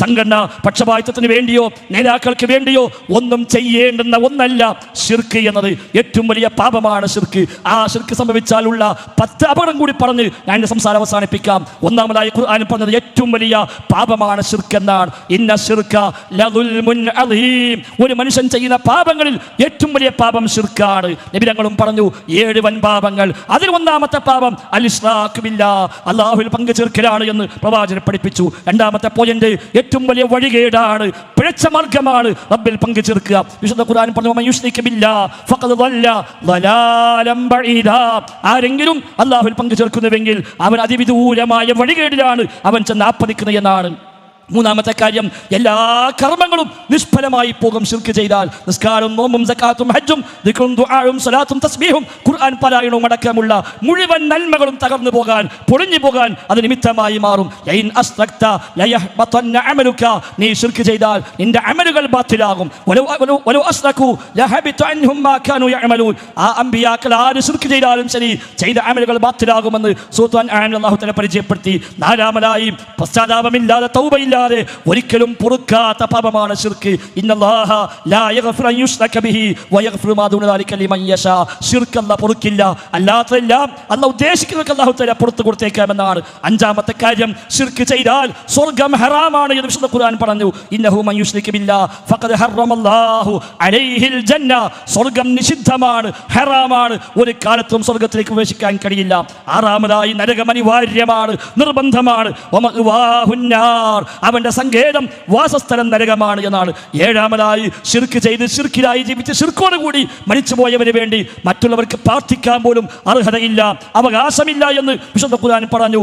സംഘടന പക്ഷപാതിത്വത്തിന് വേണ്ടിയോ നേതാക്കൾക്ക് വേണ്ടിയോ ഒന്നും ചെയ്യേണ്ടുന്ന ഒന്നല്ല ശിർക്ക് എന്നത്. ഏറ്റവും വലിയ പാപമാണ് ശിർക്ക്. ആ ഷിർക്ക് സംഭവിച്ചാലുള്ള പത്ത് അപകടം കൂടി പറഞ്ഞ് ഞാൻ എന്റെ സംസാരം അവസാനിപ്പിക്കാം. ഒന്നാമതായി ഖുർആൻ പറഞ്ഞത് ഏറ്റവും വലിയ പാപമാണ് ശിർക്ക് എന്നാണ്. ഇന്ന ഷിർക്ക ഒരു മനുഷ്യൻ ചെയ്യുന്ന പാപങ്ങളിൽ ഏറ്റവും വലിയ പാപം ഷിർക്കാണ് നബിരങ്ങളും പറഞ്ഞു ഏഴ് വൻ പാപങ്ങൾ. അതിൽ ഒന്നാമത്തെ പാപം അലിസ്ലാഖുമില്ല അള്ളാഹുവിൽ പങ്കു ചേർക്കലാണ് എന്ന് പ്രവാചകൻ പഠിപ്പിച്ചു. രണ്ടാമത്തെ പോയിന്റ് ഏറ്റവും വലിയ വഴികേടാണ് പിഴച്ച മാർഗമാണ് റബ്ബിൽ പങ്കു ചേർക്കുക വിശുദ്ധ ഖുർആൻ പറഞ്ഞു ആരെങ്കിലും അള്ളാഹുവിൽ പങ്കു ചേർക്കുന്നുവെങ്കിൽ അവൻ അതിവിദൂരമായ വഴികേടിലാണ് അവൻ ചെന്ന് ആപ്പതിക്കുന്നത് എന്നാണ് മൂന്നാമത്തെ കാര്യം എല്ലാ കർമ്മങ്ങളും നിഷ്ഫലമായി പോകും ശിർക്ക് ചെയ്താൽ. നിസ്കാരം നോമ്പും സക്കാത്തും ഹജ്ജും ദിക്റും ദുആഉം സലാത്തും തസ്ബീഹും ഖുർആൻ പാരായണവും അടക്കമുള്ള മുഴുവൻ നന്മകളും തകർന്നു പോകാൻ പൊളിഞ്ഞു പോകാൻ അത് നിമിത്തമായി മാറും. യൈൻ അസ്തക്ത ലയഹ്ബതന്ന അമലുക. നീ ശിർക്ക് ചെയ്താൽ നിന്റെ അമലുകൾ ബാത്തിലാകും. വലൗ വലൗ അസ്തഖു അൻഹും മാ കാനു യഅമലൂൻ. ആ അമ്പിയാക്കൾ ആര് ശിർക്ക് ചെയ്താലും ശരി ചെയ്ത അമലുകൾ ബാത്തിലാകുമെന്ന് സൂത്വാൻ അല്ലാഹു തആല പരിചയപ്പെടുത്തി. നാലാമതായി പശ്ചാത്താപമില്ലാതെ തൗബയില്ലാതെ ഒരിക്കലും പൊറുക്കാത്ത പാപമാണ് ശിർക്ക്. ഇന്നല്ലാഹ ലാ യഗ്ഫിറു അൻ യുശ്റക ബിഹി വയഗ്ഫിറു മാ ദൂന ദാലിക യശാ. ശിർക്ക് പൊറുക്കില്ല. അല്ലാത്തതെല്ലാം അല്ലാഹ് ഉദ്ദേശിക്കുന്നവർക്ക് അല്ലാഹു തആല പുറത്തു കൊടുത്തേക്കാമെന്നാണ്. അഞ്ചാമത്തെ കാര്യം ശിർക്ക് ചെയ്താൽ സ്വർഗം ഹറാമാണ് എന്ന് വിശുദ്ധ ഖുർആൻ പറഞ്ഞു. ഇന്നഹു ഫഖദ് ഹറമല്ലാഹു അലൈഹിൽ ജന്ന. സ്വർഗം നിഷിദ്ധമാണ് ഹറാമാണ്. ഒരു കാലത്തും സ്വർഗത്തിലേക്ക് പ്രവേശിക്കാൻ കഴിയില്ല. ആറാമതായി നരകം അനിവാര്യമാണ് നിർബന്ധമാണ് അവന്റെ സങ്കേതം വാസസ്ഥലം നരകമാണ് എന്നാണ്. ഏഴാമതായി ശിർക്ക് ചെയ്ത് ശിർക്കിലായി ജീവിച്ച് ശിർക്കോടുകൂടി മരിച്ചുപോയവന് വേണ്ടി മറ്റുള്ളവർക്ക് പ്രാർത്ഥിക്കാൻ പോലും അർഹതയില്ല അവകാശമില്ല എന്ന് വിശുദ്ധ ഖുർആൻ പറഞ്ഞു.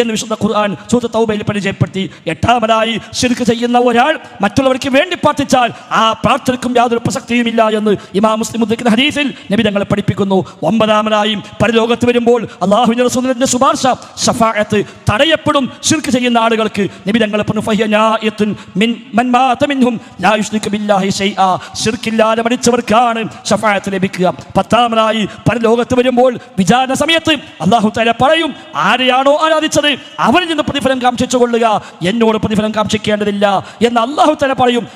എന്ന് വിശുദ്ധ ഖുർആൻ സൂറത്ത് തൗബയിൽ പരിചയപ്പെടുത്തി. എട്ടാമതായി ശിർക്ക് ചെയ്യുന്ന ഒരാൾ മറ്റുള്ളവർക്ക് വേണ്ടി പ്രാർത്ഥിച്ചാൽ ആ പ്രാർത്ഥനയ്ക്കും യാതൊരു പ്രസക്തിയുമില്ല എന്ന് ഇമാ മുസ്ലിം ഹദീസിൽ നബി തങ്ങളെ പഠിപ്പിക്കുന്നു. ഒമ്പതാമതായും പരലോകത്ത് വരുമ്പോൾ അള്ളാഹുവിന്റെ റസൂലിന്റെ ശുപാർശ ഷഫാഅത്ത് തടയപ്പെടും ശിർക്ക് ചെയ്യുന്ന ആളുകൾക്ക്. നബി തങ്ങളെ പറഞ്ഞു ഫഹ്യനായത്തുൻ മിൻ മൻ മാത ലാ യുശ്രികു ബില്ലാഹി ശൈആ ഷിർക്കില്ലാതെ മരിച്ചവർക്കാണ് ഷഫാഅത്ത് ലഭിക്കുക. പത്താമതായി പരലോകത്ത് വരുമ്പോൾ വിചാരണ സമയത്ത് അള്ളാഹു തല പറയും ആരെയാണോ ആരാധിച്ചത്? അവരിൽ നിന്ന് പ്രതിഫലം കാംക്ഷിച്ചു കൊള്ളുക എന്നോട് പ്രതിഫലം കാംക്ഷിക്കേണ്ടതില്ല. എന്ന് അള്ളാഹു തല പറയും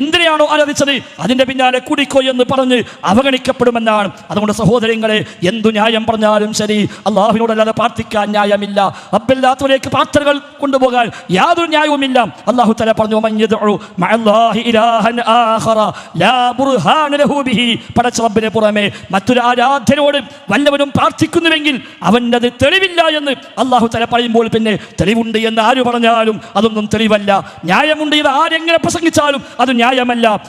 എന്തിനെയാണോ ആരാധിച്ചത്? അതിന്റെ പിന്നാലെ കുടിക്കോ എന്ന് പറഞ്ഞ് അവഗണിക്കപ്പെടുമെന്നാണ്. അതുകൊണ്ട് സഹോദരങ്ങളെ എന്തു ന്യായം പറഞ്ഞാലും ശരി. അള്ളാഹുവിനോടല്ലാതെ പ്രാർത്ഥിക്കാൻ ന്യായമില്ല. റബ്ബില്ലാത്തവരേക്ക് പ്രാർത്ഥനകൾ കൊണ്ടുപോകാൻ യാതൊരു ന്യായവുമില്ല. അള്ളാഹു തല പറഞ്ഞു "വമൻ യദ്ഉ മഅല്ലാഹി ഇലാഹൻ ആഖറ ലാ ബുർഹാന ലഹു ബിഹി." പടച്ച റബ്ബിനെ പുറമെ മറ്റൊരു ആരാധനയോട് വല്ലവനും പ്രാർത്ഥിക്കുന്നുവെങ്കിൽ അവന്റെ അത് തെളിവില്ല എന്ന് അള്ളാഹു തല പറയുമ്പോൾ പിന്നെ തെളിവുണ്ട് എന്ന് ആര് പറഞ്ഞാലും അതൊന്നും തെളിവല്ല. ന്യായമുണ്ട് ഇത് ആരെങ്ങനെ പ്രസംഗിച്ചാലും അത് ന്യായമല്ല.